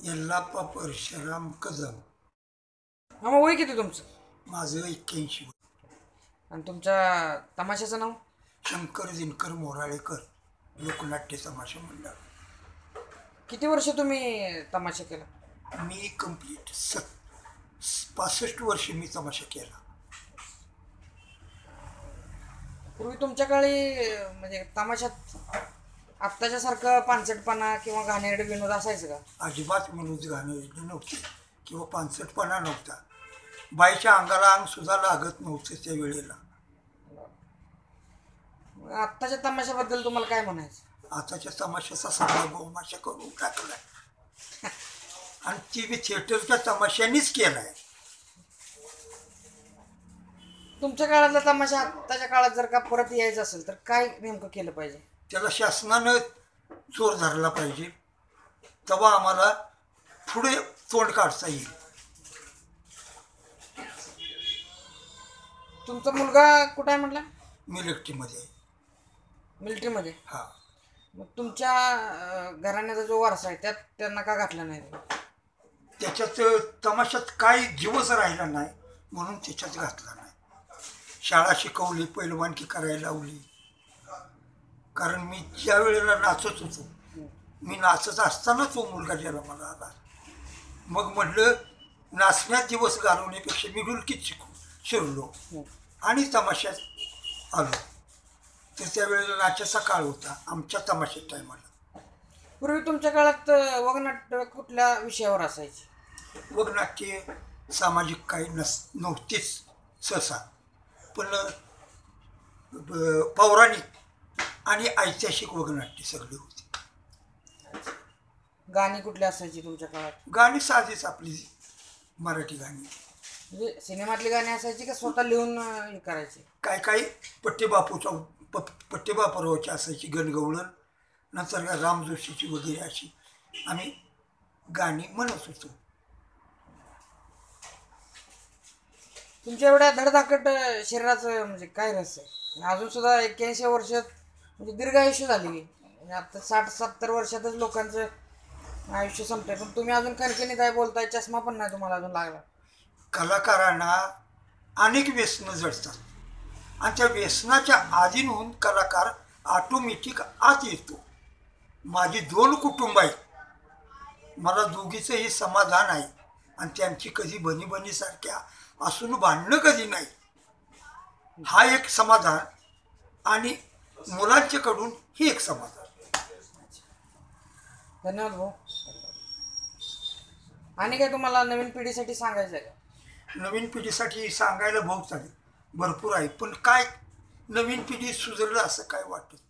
यल्लाप्पा परशुराम कदम. हा मग वय किती तुमचं? माझं एक्क्याऐंशी आणि तुमच्या तमाशाचं नाव? शंकर दिनकर मोराळेकर लोकनाट्य तमाशा मंडळ. किती वर्ष तुम्ही तमाशा केला? मी कंप्लीट सत पासष्ट वर्ष मी तमाशा केला. पूर्वी तुमच्या काळी अं, म्हणजे तमाशात आत्ताच्या सारखं पानसटपणा किंवा घाणेरडे विनोद असायचं का? अजिबात विनोद गाणं नव्हते किंवा पानसटपणा नव्हता. बाईच्या अंगाला अंग सुद्धा लागत नव्हतं त्या वेळेला. आत्ताच्या तमाशाबद्दल तुम्हाला काय म्हणायचं? आताच्या तमाशाचा सगळा गोमाशा करून टाकलाय. आणि ती बी थिएटरच्या तमाशानीच केलाय. तुमच्या काळातला तमाशा आत्ताच्या काळात जर का परत यायचं असेल तर काय नेमकं केलं पाहिजे? त्याला शासनानं जोर धरला पाहिजे. तेव्हा आम्हाला पुढे तोंड काढता येईल. तुमचा मुलगा कुठं आहे म्हटला? मिलिटरीमध्ये. मिलिटरीमध्ये? हा. मग तुमच्या अं, घराण्याचा जो वारसा आहे त्यात त्यांना का घातला नाही? त्याच्यात तमाशात काही जीवच राहिला नाही म्हणून त्याच्यात घातला नाही. शाळा शिकवली पैलवानकी करायला लावली. कारण मी ज्या वेळेला नाचत होतो मी नाचत असताना तो मुलगा जन्माला आला. मग म्हटलं नाचण्यात दिवस घालवण्यापेक्षा मी डुलकीत शिकू शिरलो आणि तमाशात आलो. तर त्यावेळेला नाचाचा काळ होता आमच्या तमाशात टायमाला पूर्वी तुमच्या काळात वगनाट्य कुठल्या विषयावर असायची? वगनाट्य सामाजिक काही नस नव्हतीच सहसा. पण पौराणिक आणि ऐतिहासिक वगनाट्य सगळे होते. गाणी कुठली असायची तुमच्या काळात? गाणी साधीच आपली मराठी गाणी. म्हणजे सिनेमातली गाणी असायची का स्वतः लिहून अं, हे करायची? काय काय? पट्टेबापूचा प पट्टेबापरावाची असायची गणगवळण नंतर राम जोशीची वगैरे अशी. आम्ही गाणी म्हणत होतो. तुमच्या एवढ्या धडधाकट अं, शरीराचं म्हणजे काय रहस्य? आहे आणि अजून सुद्धा एक्क्याऐंशी वर्षात म्हणजे दीर्घ आयुष्य झाली म्हणजे आता साठ सत्तर वर्षातच लोकांचं आयुष्य संपतंय पण तुम्ही अजून खरकेने आहे बोलताय चष्मा पण नाही तुम्हाला अजून लागला. कलाकारांना अनेक व्यसनं जडतात. आणि त्या व्यसनाच्या आधीन होऊन कलाकार ऑटोमॅटिक आत येतो. माझी दोन कुटुंब आहेत. मला दोघीचंही समाधान आहे. आणि त्यांची कधी बनी बनीसारख्या असून भांडणं कधी नाही. हा एक समाधान आणि मुलांच्याकडून ही एक समाधान धन्यवाद भाऊ. आणि काय तुम्हाला नवीन पिढीसाठी सांगायचं आहे का? नवीन पिढीसाठी सांगायला बहुत आहे भरपूर आहे. पण काय नवीन पिढी सुधारलं असं काय वाटत